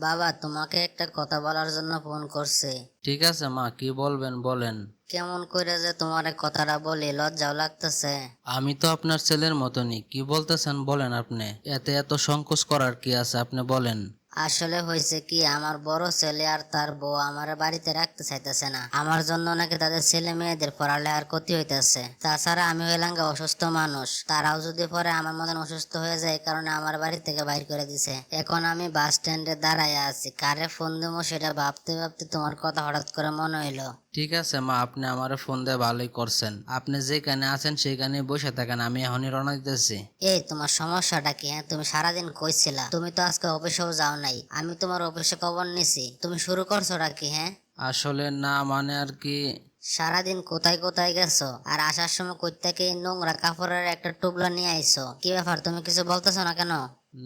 বাবা তোমাকে একটা কথা বলার জন্য ফোন করছে। ঠিক আছে মা কি বলবেন বলেন। কেমন করে যে তোমার কথাটা বলে লজ্জাও লাগতেছে। আমি তো আপনার ছেলের মতনই কি বলতেছেন বলেন আপনি। এতে এত সংকোচ করার কি আছে আপনি বলেন। আসলে হয়েছে কি আমার বড় ছেলে আর তার বউ আমার বাড়িতে রাখতে চাইতেছে না। আমার জন্য নাকি তাদের ছেলে মেয়েদের পড়ালেখার ক্ষতি হইতেছে। তাছাড়া আমি হইলাম অসুস্থ মানুষ। তারাও যদি পরে আমার মতন অসুস্থ হয়ে যায় কারণে আমার বাড়ি থেকে বাইর করে দিছে। এখন আমি বাস স্ট্যান্ডে দাঁড়ায় আছি। কারে ফোন দেবো সেটা ভাবতে ভাবতে তোমার কথা হঠাৎ করে মনে হইল। ঠিক আছে মা আপনি আমার ফোন দিয়ে ভালোই করছেন। আপনি যেখানে আছেন সেখানে বসে থাকেন আমি এখনই রওনা দিতেছি। এই তোমার সমস্যাটা কি হ্যাঁ? তুমি সারাদিন কইছিলা। তুমি তো আজকে অফিসেও যাও নাই। আমি তোমার অফিসে খবর নিছি। তুমি শুরু করছ কি হ্যাঁ? আসলে না মানে আর কি। সারাদিন কোথায় কোথায় গেছো? আর আসার সময় কই থেকে নোংরা কাপড়ের একটা টুবলা নিয়ে আইছো? কি ব্যাপার তুমি কিছু বলতেছো না কেন?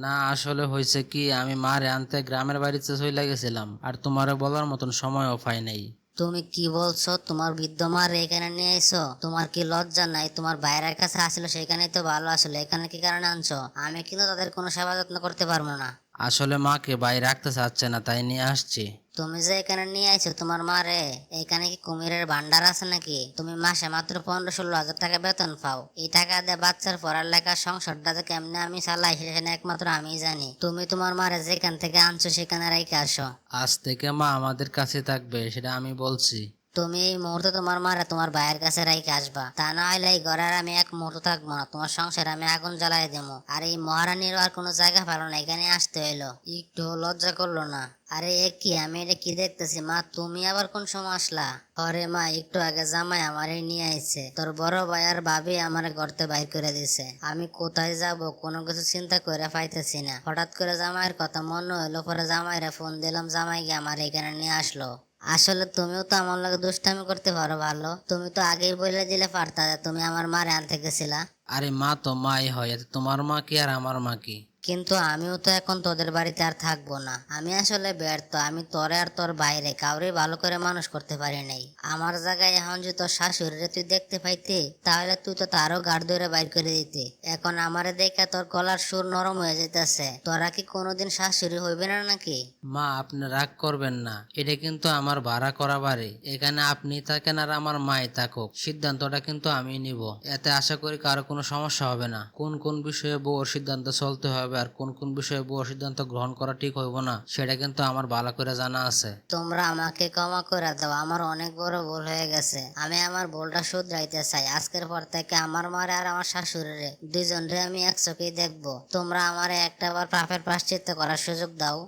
না আসলে হয়েছে কি আমি মারে আনতে গ্রামের বাড়িতে চলে গেছিলাম। আর তোমারে বলার মতন সময়ও পাই নাই। তুমি কি বলছো তোমার বৃদ্ধ মার এখানে নিয়ে আইছো? তোমার কি লজ্জা নাই? তোমার বাইরের কাছে আসলো সেখানেই তো ভালো আসলো। এখানে কি কারণে আনছো? আমি কিন্তু তাদের কোনো সেবা যত্ন করতে পারব না। আসলে মাকে বাইরে রাখতে চাচ্ছে না তাই নিয়ে আসছি। তুমি যে এখানে নিয়ে আইছো তোমার মারে এখানে কি কুমিরের ভান্ডার আছে নাকি? তুমি মাসে মাত্র পনেরো ষোলো হাজার টাকা বেতন পাও। এই টাকা দিয়ে বাচ্চার পড়ালেখা সংসারটা যে কেমনে আমি চালাই সেখানে একমাত্র আমি জানি। তুমি তোমার মারে যেখান থেকে আনছো সেখানে রেখে আসো। আজ থেকে মা আমাদের কাছে থাকবে সেটা আমি বলছি। তুমি এই মুহূর্তে তোমার মারা তোমার ভাইয়ের কাছে রাইকে আসবা। তা না হলে এই ঘরে আর আমি এক মুহূর্ত থাকব না, তোমার সংসারে আমি আগুন জ্বালাই দেবো। আর এই মহারানীর আর কোনো জায়গা পেল না, এখানে আসতে হইল। একটু লজ্জা করল না। আরে এ কি, আমি এটা কি দেখতেছি? মা, তুমি আবার কোন সময় আসলা? আরে মা, একটু আগে জামাই আমারে নিয়ে আইছে। তোর বড় ভাই আর ভাবি আমার ঘরতে বাইর করে দিছে। আমি কোথায় যাব, কোনো কিছু চিন্তা করে পাইতেছি না। হঠাৎ করে জামাইয়ের কথা মনে হইল, পরে জামাইরে ফোন দিলাম জামাই আমার এখানে নিয়ে আসলো। আসলে তুমিও তো আমার লাগে দুষ্টামি করতে পারো, ভালো। তুমি তো আগেই বলে দিলে পারতা তুমি আমার মারে আনতে গেছিলা। আরে মা তো মাই হয় তোমার মা কি আর আমার মা কি? কিন্তু আমিও তো এখন তোদের বাড়িতে আর থাকব না। আমি আসলে ব্যর্থ, আমি তোরে আর তোর বাইরে কাউরে ভালো করে মানুষ করতে পারি নাই। আমার জায়গায় এখন যদি তোর শাশুড়িরে তুই দেখতে পাইতে, তাহলে তুই তো তারও গাড় ধরে বাইর করে দিতে। এখন আমারে দেখে তোর গলার সুর নরম হয়ে যেতেছে তোরা কি কোনোদিন শাশুড়ি হইবে না নাকি? মা, আপনি রাগ করবেন না। এটা কিন্তু আমার ভাড়া করা বাড়ি। এখানে আপনি থাকেন আর আমার মাই থাকুক। সিদ্ধান্তটা কিন্তু আমি নিব। এতে আশা করি কারও কোনো সমস্যা হবে না। কোন কোন বিষয়ে বউর সিদ্ধান্ত চলতে হবে আর কোন কোন বিষয়ে বউর সিদ্ধান্ত গ্রহণ করা ঠিক হইব না, সেটা কিন্তু আমার ভালো করে জানা আছে। তোমরা আমাকে ক্ষমা করে দাও, আমার অনেক বড় ভুল হয়ে গেছে। আমি আমার ভুলটা শুধরাইতে চাই, আজকের পর থেকে আমার মারে আর আমার শাশুড়িরে দুইজনরে আমি এক চোখেই দেখব। তোমরা আমার একটা বার পাপের প্রাশ্চিত্য করার সুযোগ দাও।